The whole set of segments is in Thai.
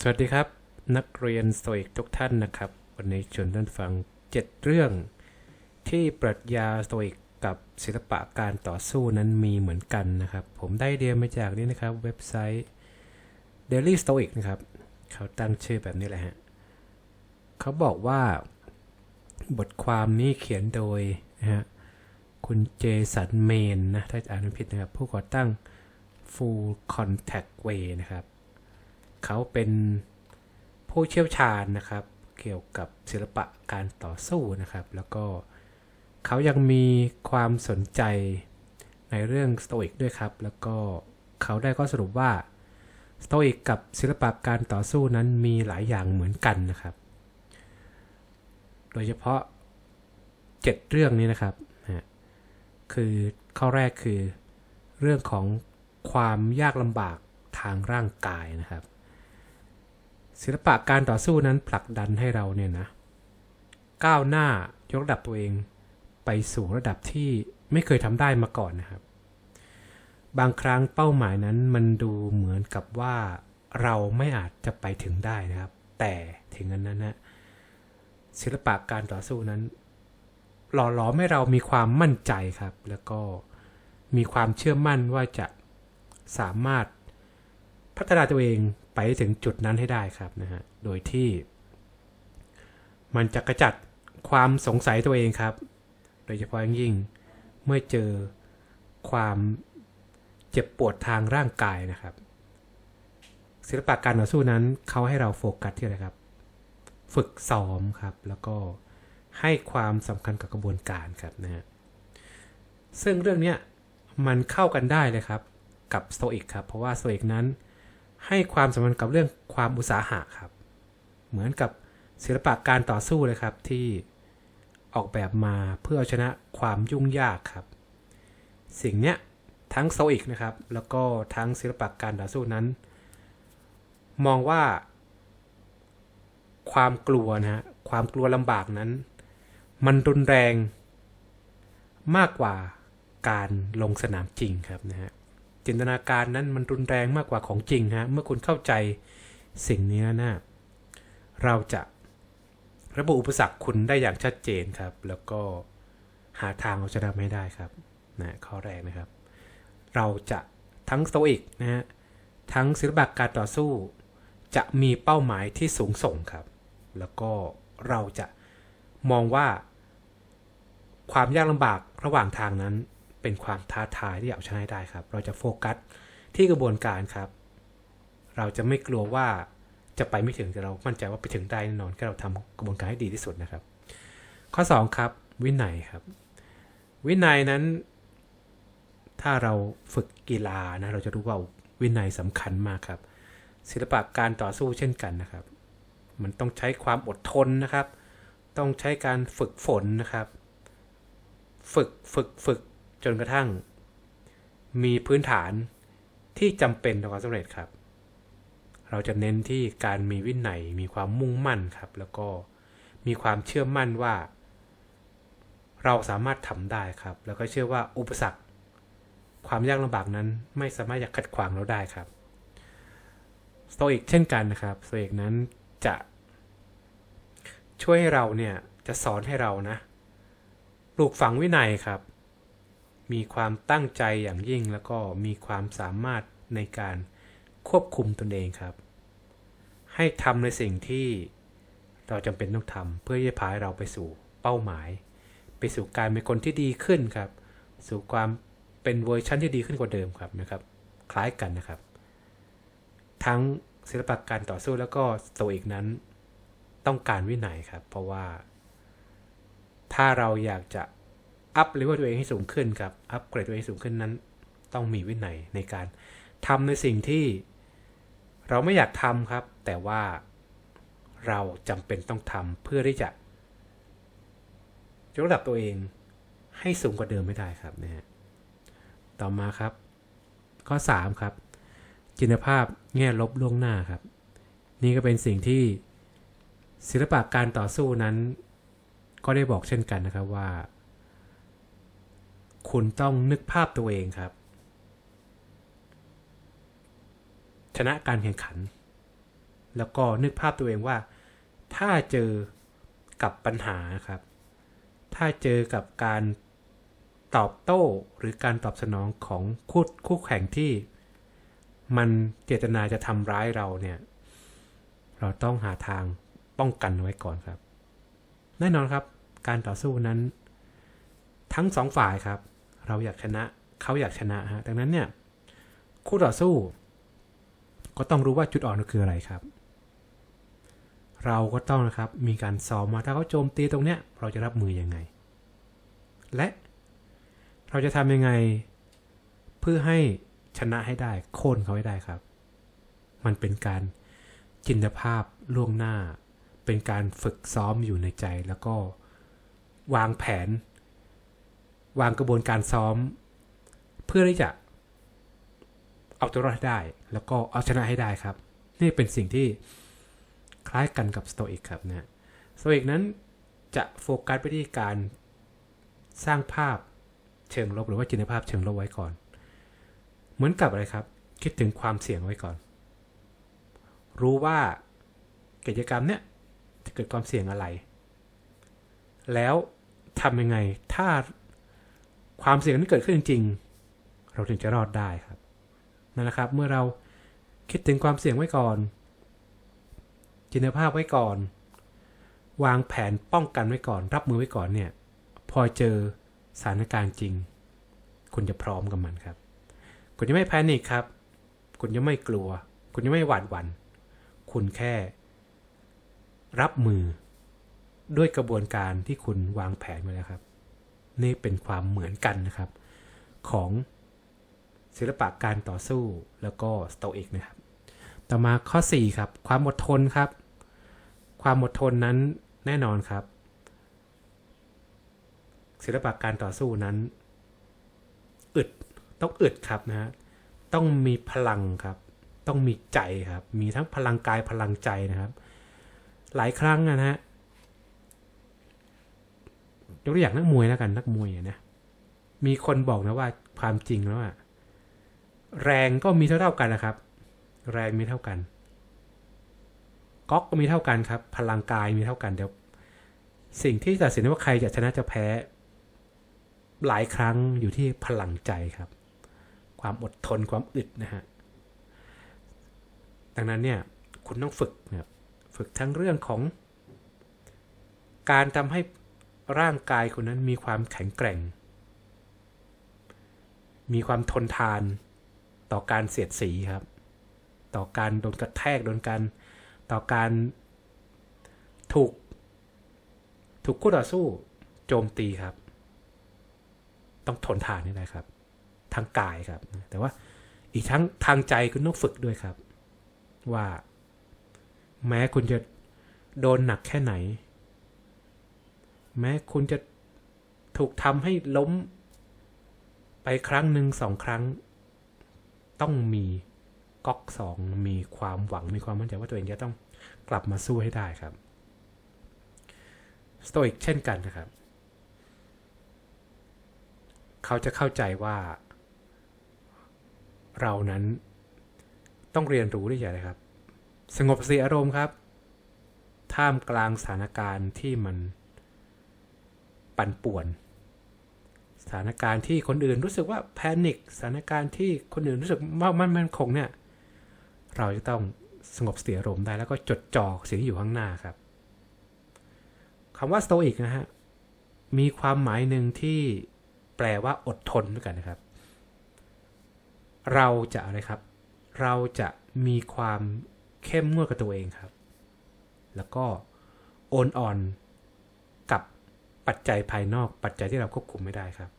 สวัสดีครับ นักเรียนสโตอิกทุกท่านนะครับ วันนี้ชวนท่านฟัง 7 เรื่อง ที่ปรัชญาสโตอิกกับศิลปะการต่อสู้นั้นมีเหมือนกันนะครับ ผมได้เดียมาจากนี่นะครับ เว็บไซต์ Daily Stoic นะครับ เขาตั้งชื่อแบบนี้แหละฮะเขาบอกว่า บทความนี้เขียนโดยนะฮะคุณเจสันเมนนะถ้าอ่านผิดนะครับ ผู้ก่อตั้ง Full Contact Way นะครับ เขาเป็นผู้เชี่ยวชาญนะครับ เกี่ยวกับศิลปะการต่อสู้นะครับ แล้วก็เขายังมีความสนใจในเรื่องสโตอิกด้วยครับ แล้วก็เขาได้ข้อสรุปว่าสโตอิกกับศิลปะการต่อสู้นั้นมีหลายอย่างเหมือนกันนะครับ โดยเฉพาะ 7 เรื่องนี้นะครับคือข้อแรกคือเรื่องของความยากลำบากทางร่างกายนะครับ ศิลปะการต่อสู้นั้นผลักดันให้เราเนี่ยนะ ก้าวหน้ายกระดับตัวเองไปสู่ระดับที่ไม่เคยทำได้มาก่อนนะครับ บางครั้งเป้าหมายนั้นมันดูเหมือนกับว่าเราไม่อาจจะไปถึงได้นะครับ แต่ถึงนั้นนั้นนะศิลปะการต่อสู้นั้น หล่อหลอมให้เรามีความมั่นใจครับ แล้วก็มีความเชื่อมั่นว่าจะสามารถพัฒนาตัวเอง ไปถึงจุดนั้นให้ได้ครับนะฮะ โดยที่ มันจะกระจัดความสงสัยตัวเองครับ โดยเฉพาะย,ยิ่งเมื่อเจอความเจ็บปวดทางร่างกายนะครับ ศิลปะการต่อสู้นั้นเขาให้เราโฟกัสที่อะไรครับ ฝึกซ้อมครับ แล้วก็ให้ความสำคัญกับกระบวนการครับนะฮะซึ่งเรื่องเนี้ยมันเข้ากันได้เลยครับ กับโตอิกครับ เพราะว่าโตอิกนั้น ให้ความสำคัญกับเรื่องความอุตสาหะครับ เหมือนกับศิลปะการต่อสู้เลยครับที่ออกแบบมาเพื่อเอาชนะความยุ่งยากครับ สิ่งเนี้ยทั้งโซอิกนะครับ แล้วก็ทั้งศิลปะการต่อสู้นั้น มองว่า ความกลัวนะฮะความกลัวลำบากนั้น มันรุนแรงมากกว่าการลงสนามจริงครับนะฮะ จินตนาการนั้นมันรุนแรงมากกว่าของจริงฮะเมื่อคุณเข้าใจสิ่งนี้นะเราจะระบุอุปสรรคคุณได้อย่างชัดเจนครับ แล้วก็หาทางเอาชนะไม่ได้ครับนะข้อแรกนะครับ เราจะทั้งโตอิกนะฮะทั้งศิลปะการต่อสู้ จะมีเป้าหมายที่สูงส่งครับ แล้วก็เราจะมองว่าความยากลำบากระหว่างทางนั้น เป็นความท้าทายที่เอาชนะให้ได้ครับ เราจะโฟกัสที่กระบวนการครับ เราจะไม่กลัวว่าจะไปไม่ถึงแต่เรามั่นใจว่าไปถึงได้แน่นอนแค่เราทำกระบวนการให้ดีที่สุดนะครับ ข้อ 2 ครับ วินัยครับ วินัยนั้น ถ้าเราฝึกกีฬานะเราจะรู้ว่าวินัยสำคัญมากครับ ศิลปะการต่อสู้เช่นกันนะครับ มันต้องใช้ความอดทนนะครับ ต้องใช้การฝึกฝนนะครับ ฝึกฝึกฝึก จนกระทั่ง มีพื้นฐานที่จำเป็นต่อความสำเร็จครับ เราจะเน้นที่การมีวินัยมีความมุ่งมั่นครับ แล้วก็มีความเชื่อมั่นว่า เราสามารถทำได้ครับ แล้วก็เชื่อว่าอุปสรรค ความยากลำบากนั้นไม่สามารถจะขัดขวางเราได้ครับสโตอิกเช่นกันนะครับสโตอิกนั้นจะ ช่วยให้เราเนี่ยจะสอนให้เรานะปลูกฝังวินัยครับ มีความตั้งใจอย่างยิ่งแล้วก็มีความสามารถในการควบคุมตนเองครับ ให้ทำในสิ่งที่เราจำเป็นต้องทำเพื่อจะพาเราไปสู่เป้าหมาย ไปสู่การเป็นคนที่ดีขึ้นครับ สู่ความเป็นเวอร์ชันที่ดีขึ้นกว่าเดิมครับนะครับ คล้ายกันนะครับ ทั้งศิลปะการต่อสู้แล้วก็สโตอิกนั้นต้องการวินัยครับ เพราะว่า ถ้าเราอยากจะ อัพเลเวลตัวเองให้สูงขึ้นครับอัพเกรดตัวเองสูงขึ้นนั้น ต้องมีวินัยในการทำในสิ่งที่เราไม่อยากทำครับ แต่ว่าเราจำเป็นต้องทำเพื่อที่จะยกระดับตัวเองให้สูงกว่าเดิมไม่ได้ครับนะฮะต่อมาครับ ข้อ 3 ครับ จินตภาพแง่ลบล่วงหน้าครับ นี่ก็เป็นสิ่งที่ศิลปะการต่อสู้นั้น ก็ได้บอกเช่นกันนะครับว่า คุณต้องนึกภาพตัวเองครับ ชนะการแข่งขัน แล้วก็นึกภาพตัวเองว่า ถ้าเจอกับปัญหาครับ ถ้าเจอกับการตอบโต้หรือการตอบสนองของคู่คู่แข่งที่ มันเจตนาจะทำร้ายเราเนี่ย เราต้องหาทางป้องกันไว้ก่อนครับ แน่นอนครับ การต่อสู้นั้น ทั้งสองฝ่ายครับ เราอยากชนะเขาอยากชนะฮะดังนั้นเนี่ยคู่ต่อสู้ ก็ต้องรู้ว่าจุดอ่อนคืออะไรครับ เราก็ต้องนะครับมีการซ้อมมาถ้าเขาโจมตีตรงเนี้ยเราจะรับมือยังไง และเราจะทำยังไงเพื่อให้ชนะให้ได้โค่นเขาให้ได้ครับ มันเป็นการจินตภาพล่วงหน้า เป็นการฝึกซ้อมอยู่ในใจแล้วก็วางแผน วางกระบวนการซ้อม เพื่อที่จะเอาตัวรอดให้ได้ แล้วก็เอาชนะให้ได้ครับ นี่เป็นสิ่งที่คล้ายกันกับสโตอิกครับนะสโตอิกนั้นจะโฟกัสไปที่การสร้างภาพเชิงลบหรือว่าจินตภาพเชิงลบไว้ก่อน เหมือนกับอะไรครับ คิดถึงความเสี่ยงไว้ก่อน รู้ว่ากิจกรรมเนี้ยจะเกิดความเสี่ยงอะไร แล้วทำยังไงถ้า ความเสี่ยงนั้นเกิดขึ้นจริง ๆ เราถึงจะรอดได้ครับนั่นแหละครับ เมื่อเราคิดถึงความเสี่ยงไว้ก่อน จินตภาพไว้ก่อน วางแผนป้องกันไว้ก่อน รับมือไว้ก่อนเนี่ย พอเจอสถานการณ์จริง คุณจะพร้อมกับมันครับ คุณจะไม่แพนิคครับ คุณจะไม่กลัว คุณจะไม่หวาดหวัน่นคุณแค่ รับมือด้วยกระบวนการที่คุณวางแผนไว้แล้วครับ นี่เป็นความเหมือนกันนะครับ ของศิลปะการต่อสู้แล้วก็สโตอิกนะครับ ต่อมาข้อ 4 ครับ ความอดทนครับ ความอดทนนั้นแน่นอนครับ ศิลปะการต่อสู้นั้นอึดต้องอึดครับนะฮะต้องมีพลังครับ ต้องมีใจครับ มีทั้งพลังกายพลังใจนะครับ หลายครั้งนะฮะ ยกตัวอย่างนักมวยแล้วกันนักมวยนะมีคนบอกนะว่าความจริงแล้วอะแรงก็มีเท่าเท่ากันนะครับ แรงมีเท่ากันก๊อกก็มีเท่ากันครับ พลังกายมีเท่ากันเดี๋ยวสิ่งที่ตัดสินว่าใครจะชนะจะแพ้ หลายครั้งอยู่ที่พลังใจครับ ความอดทนความอึดนะฮะดังนั้นเนี่ยคุณต้องฝึกนะฝึกทั้งเรื่องของ การทำให้ ร่างกายคนนั้นมีความแข็งแกร่ง มีความทนทานต่อการเสียดสีครับ ต่อการโดนกระแทกโดนการต่อการถูก ถูกคู่ต่อสู้โจมตีครับ ต้องทนทานนี่แหละครับ ทางกายครับ แต่ว่าอีกทั้งทางใจคุณต้องฝึกด้วยครับ ว่า แม้คุณจะโดนหนักแค่ไหน แม้คุณจะถูกทำให้ล้ม ไปครั้งหนึ่งสองครั้ง ต้องมีก๊อกสองมีความหวังมีความมั่นใจว่าตัวเองจะต้องกลับมาสู้ให้ได้ครับสโตอิกเช่นกันนะครับ เขาจะเข้าใจว่า เรานั้นต้องเรียนรู้ด้วยอย่างไรครับ สงบสติอารมณ์ครับ ท่ามกลางสถานการณ์ที่มัน ปั่นป่วน สถานการณ์ที่คนอื่นรู้สึกว่าแพนิคสถานการณ์ที่คนอื่นรู้สึกว่ามันมันคงเนี่ย เราจะต้องสงบเสติอารมณ์ได้แล้วก็จดจ่อสิ่งที่อยู่ข้างหน้าครับคำว่าสโตอิกนะฮะมีความหมายหนึ่งที่แปลว่าอดทนด้วยกันนะครับ เราจะอะไรครับ เราจะมีความเข้มงวดกับตัวเองครับ แล้วก็โอนอ่อน ปัจจัยภายนอก ปัจจัยที่เราควบคุมไม่ได้ครับ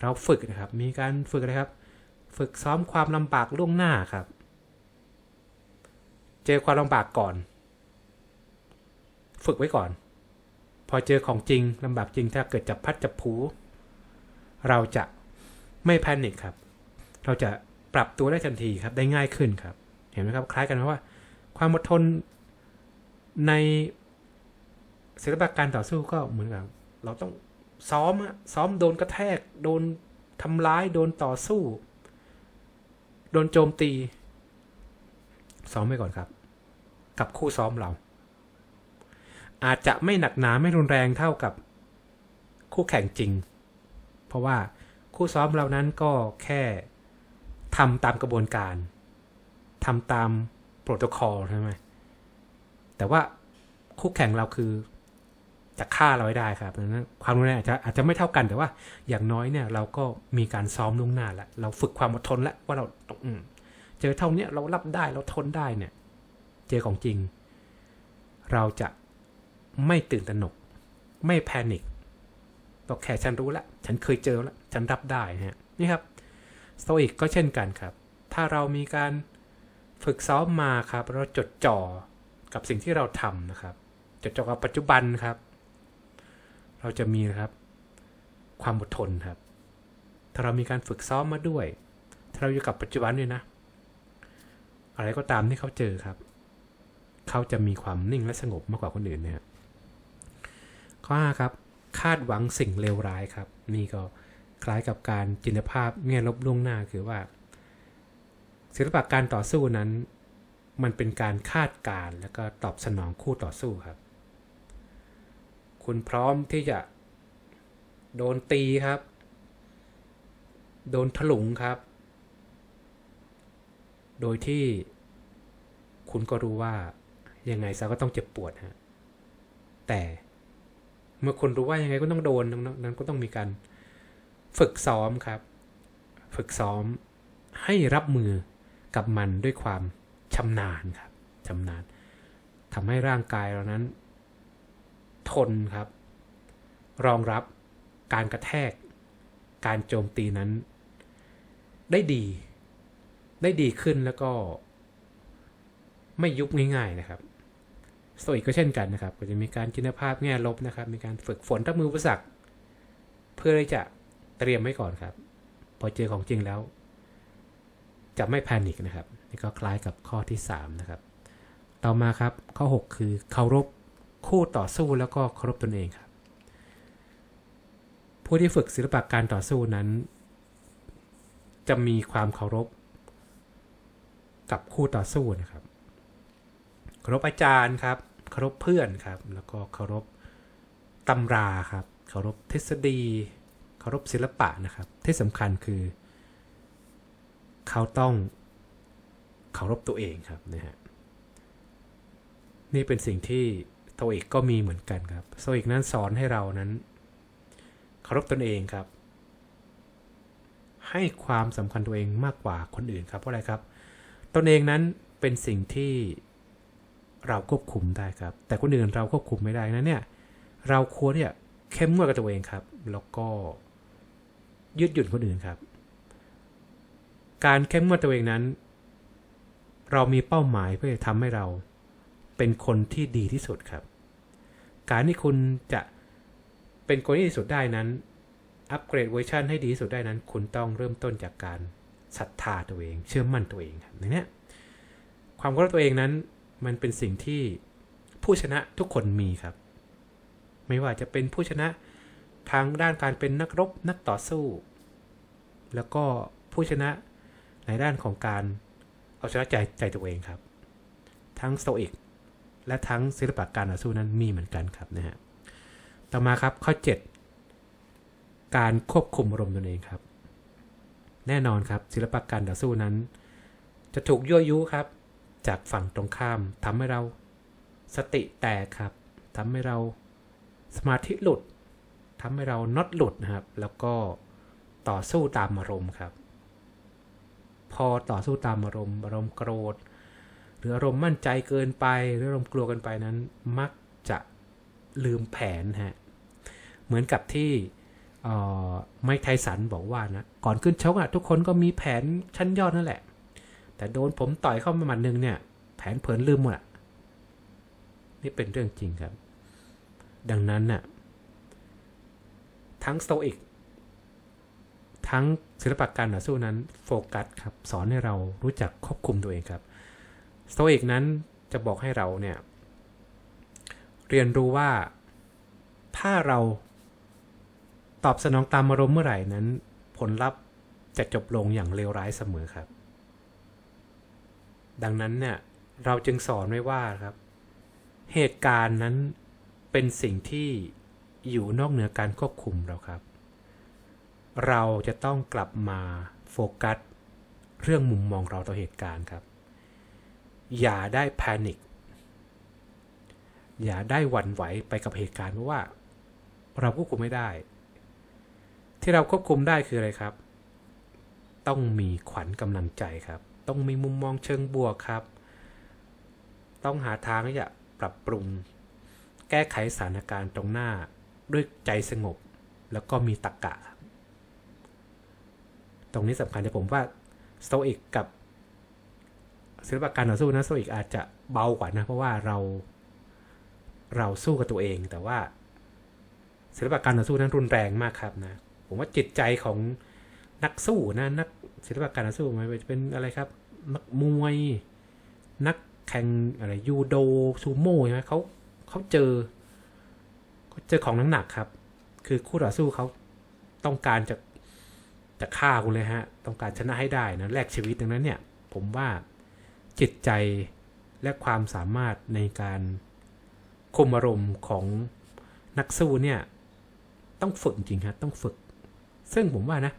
เราฝึกนะครับ มีการฝึกนะครับ ฝึกซ้อมความลำบากล่วงหน้าครับ เจอความลำบากก่อน ฝึกไว้ก่อน พอเจอของจริงลำบากจริงถ้าเกิดจับพัดจับผูเราจะไม่แพนิคครับ เราจะปรับตัวได้ทันทีครับ ได้ง่ายขึ้นครับ เห็นไหมครับ คล้ายกันว่า ความอดทนใน ศิลปะการต่อสู้ก็เหมือนกับเราต้องซ้อมอะซ้อมโดนกระแทก โดนทำร้าย โดนต่อสู้ โดนโจมตี ซ้อมไปก่อนครับ กับคู่ซ้อมเรา อาจจะไม่หนักหนาไม่รุนแรงเท่ากับคู่แข่งจริง เพราะว่าคู่ซ้อมเรานั้นก็แค่ทำตามกระบวนการทำตามโปรโตคอลใช่ไหมแต่ว่าคู่แข่งเราคือ จะฆ่าเราให้ได้ครับดังนั้นความรุนแรงอาจจะอาจจะไม่เท่ากันแต่ว่า อย่างน้อยเนี่ยเราก็มีการซ้อมล่วงหน้าล้วเราฝึกความอดทนล้วว่าเราต้องอเจอเท่าเนี้ยเรารับได้เราทนได้เนี่ย เจอของจริง เราจะไม่ตื่นตระหนก ไม่แพนิคบอกแค่ฉันรู้ล้วฉันเคยเจอแล้วฉันรับได้นะฮะนี่ครับสโตอิกก็เช่นกันครับ ถ้าเรามีการฝึกซ้อมมาครับ เราจดจ่อกับสิ่งที่เราทำนะครับ จดจ่อกับปัจจุบันครับ เราจะมีนะครับ ความอดทนครับ ถ้าเรามีการฝึกซ้อมมาด้วย ถ้าเราอยู่กับปัจจุบันด้วยนะ อะไรก็ตามที่เขาเจอครับ เขาจะมีความนิ่งและสงบมากกว่าคนอื่นเนะครับข้อห้าครับ คาดหวังสิ่งเลวร้ายครับ นี่ก็คล้ายกับการจินตภาพแง่ลบล่วงหน้าคือว่า ศิลปะการต่อสู้นั้น มันเป็นการคาดการ์แล้วก็ตอบสนองคู่ต่อสู้ครับ คุณพร้อมที่จะ โดนตีครับ โดนถลุงครับ โดยที่ คุณก็รู้ว่า ยังไงซะก็ต้องเจ็บปวดฮะ แต่เมื่อคุณรู้ว่ายังไงก็ต้องโดนนั้นก็ต้องมีการฝึกซ้อมครับ ฝึกซ้อมให้รับมือกับมันด้วยความชำนาญครับชำนาญทำให้ร่างกายเรานั้น ทนครับ รองรับการกระแทก การโจมตีนั้น ได้ดี ได้ดีขึ้นแล้วก็ ไม่ยุบง่ายๆนะครับสโตอิกก็เช่นกันนะครับ ก็จะมีการจินตภาพแง่ลบนะครับ มีการฝึกฝนรับมืออุปสรรคเพื่อที่จะเตรียมไว้ก่อนครับ พอเจอของจริงแล้ว จะไม่แพนิคนะครับ นี่ก็คล้ายกับข้อที่ 3 นะครับ ต่อมาครับข้อ 6 คือเคารพ คู่ต่อสู้แล้วก็เคารพตนเองครับ ผู้ที่ฝึกศิลปะการต่อสู้นั้น จะมีความเคารพ กับคู่ต่อสู้นะครับเคารพอาจารย์ครับเคารพเพื่อนครับ แล้วก็เคารพตำราครับเคารพทฤษฎีเคารพศิลปะนะครับ ที่สำคัญคือ เขาต้องเคารพตัวเองครับนะฮะนี่เป็นสิ่งที่ โตอิกก็มีเหมือนกันครับโตอิกนั้นสอนให้เรานั้นเคารพตนเองครับ ให้ความสำคัญตัวเองมากกว่าคนอื่นครับเพราะอะไรครับ ตนเองนั้นเป็นสิ่งที่เราควบคุมได้ครับ แต่คนอื่นเราควบคุมไม่ได้นะเนี่ยเราควรเนี่ยเข้มงวดกับตัวเองครับ แล้วก็ยืดหยุ่นคนอื่นครับ การเข้มงวดตัวเองนั้น เรามีเป้าหมายเพื่อจะทำให้เราเป็นคนที่ดีที่สุดครับ การที่คุณจะเป็นคนที่ดีสุดได้นั้น อัปเกรดเวอร์ชันให้ดีที่สุดได้นั้น คุณต้องเริ่มต้นจากการศรัทธาตัวเอง เชื่อมั่นตัวเองครับในนี้ความเคารพตัวเองนั้น มันเป็นสิ่งที่ผู้ชนะทุกคนมีครับ ไม่ว่าจะเป็นผู้ชนะทางด้านการเป็นนักรบนักต่อสู้ แล้วก็ผู้ชนะในด้านของการเอาชนะใจใจตัวเองครับ ทั้งสโตอิก และทั้งศิลปะการต่อสู้นั้นมีเหมือนกันครับนะฮะต่อมาครับข้อ 7 การควบคุมอารมณ์ตนเองครับ แน่นอนครับศิลปะการต่อสู้นั้น จะถูกยั่วยุครับ จากฝั่งตรงข้ามทำให้เราสติแตกครับทำให้เราสมาธิหลุดทำให้เราน็อตหลุดนะครับ แล้วก็ต่อสู้ตามอารมณ์ครับ พอต่อสู้ตามอารมณ์อารมณ์โกรธ หรืออารมณ์มั่นใจเกินไป หรืออารมณ์กลัวเกันไปนั้น มักจะลืมแผนฮะ เหมือนกับที่ไมค์ไทสันบอกว่านะ ก่อนขึ้นชกอะทุกคนก็มีแผนชั้นยอดนั่นแหละ แต่โดนผมต่อยเข้ามาหมัดหนึ่งเนี่ย แผนเผินลืมหมดอะนี่เป็นเรื่องจริงครับ ดังนั้นน่ะ ทั้งสโตอิก ทั้งศิลปะการต่อสู้นั้น โฟกัสครับ สอนให้เรารู้จักควบคุมตัวเองครับ สโตอิกนั้นจะบอกให้เราเนี่ย เรียนรู้ว่าถ้าเราตอบสนองตามอารมณ์เมื่อไหร่นั้น ผลลัพธ์จะจบลงอย่างเลวร้ายเสมอครับ ดังนั้นเนี่ยเราจึงสอนไว้ว่าครับ เหตุการณ์นั้นเป็นสิ่งที่อยู่นอกเหนือการควบคุมเราครับ เราจะต้องกลับมาโฟกัสเรื่องมุมมองเราต่อเหตุการณ์ครับ อย่าได้แพนิคอย่าได้หวั่นไหวไปกับเหตุการณ์เพราะว่า เราควบคุมไม่ได้ ที่เราควบคุมได้คืออะไรครับ ต้องมีขวัญกำลังใจครับ ต้องมีมุมมองเชิงบวกครับ ต้องหาทางที่จะปรับปรุง แก้ไขสถานการณ์ตรงหน้า ด้วยใจสงบ แล้วก็มีตรรกะ ตรงนี้สำคัญแต่ผมว่าสโตอิกกับ ศิลปะการต่อสู้นะสโตอิกอาจจะเบากว่านะ เพราะว่าเราเราสู้กับตัวเอง แต่ว่าศิลปะการต่อสู้นั้นรุนแรงมากครับนะ ผมว่าจิตใจของนักสู้นะนักศิลปะการต่อสู้ไม่ว่าจะเป็นอะไรครับ นักมวย นักแข่งอะไรยูโดซูโม่ใช่ไหมเขาเขาเจอเขาเจอของหนักๆครับ คือคู่ต่อสู้เขาต้องการจะจะฆ่าคุณเลยฮะ ต้องการชนะให้ได้นะแลกชีวิตดังนั้นเนี่ย ผมว่า จิตใจและความสามารถในการคุมอารมณ์ของนักสู้เนี่ย ต้องฝึกจริงครับต้องฝึก ซึ่งผมว่านะ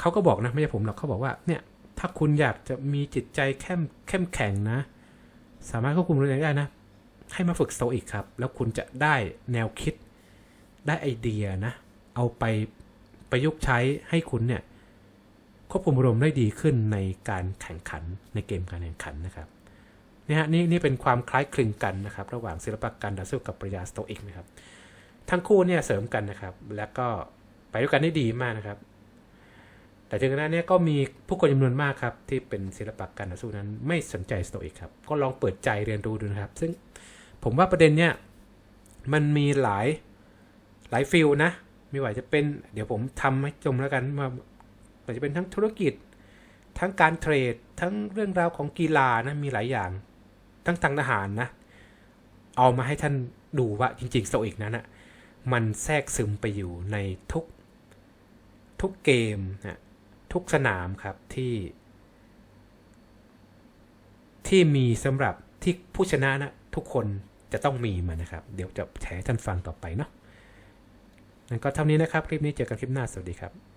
เขาก็บอกนะไม่ใช่ผมหรอกเขาบอกว่าเนี่ย ถ้าคุณอยากจะมีจิตใจเข้มเข้มแข็งนะ สามารถควบคุมตัวเองได้นะ ให้มาฝึกโตอิกครับ แล้วคุณจะได้แนวคิดได้ไอเดียนะ เอาไปประยุกต์ใช้ให้คุณเนี่ย ควบคุมอารมณ์ได้ดีขึ้นในการแข่งขันในเกมการแข่งขันนะครับเนี่ยฮะนี่นี่เป็นความคล้ายคลึงกันนะครับ ระหว่างศิลปะการต่อสู้กับปริญาสโตอิกนะครับ ทั้งคู่เนี่ยเสริมกันนะครับ แล้วก็ไปด้วยกันได้ดีมากนะครับ แต่ถึงขนาดนี้ก็มีผู้คนจำนวนมากครับ ที่เป็นศิลปะการต่อสู้นั้นไม่สนใจสโตอิกครับ ก็ลองเปิดใจเรียนรู้ดูนะครับ ซึ่งผมว่าประเด็นเนี่ยมันมีหลายหลายฟิลนะ ไม่ว่าจะเป็น เดี๋ยวผมทำให้จมแล้วกันว่า อาจจะเป็นทั้งธุรกิจ ทั้งการเทรด ทั้งเรื่องราวของกีฬานะมีหลายอย่าง ทั้งทางทหารนะ เอามาให้ท่านดูว่าจริงๆโตอิกนั้นนะมันแทรกซึมไปอยู่ในทุกทุกเกมนะทุกสนามครับที่ ที่มีสำหรับที่ผู้ชนะนะทุกคนจะต้องมีมันนะครับ เดี๋ยวจะแชร์ท่านฟังต่อไปเนาะนั่นก็เท่านี้นะครับ คลิปนี้เจอกันคลิปหน้า สวัสดีครับ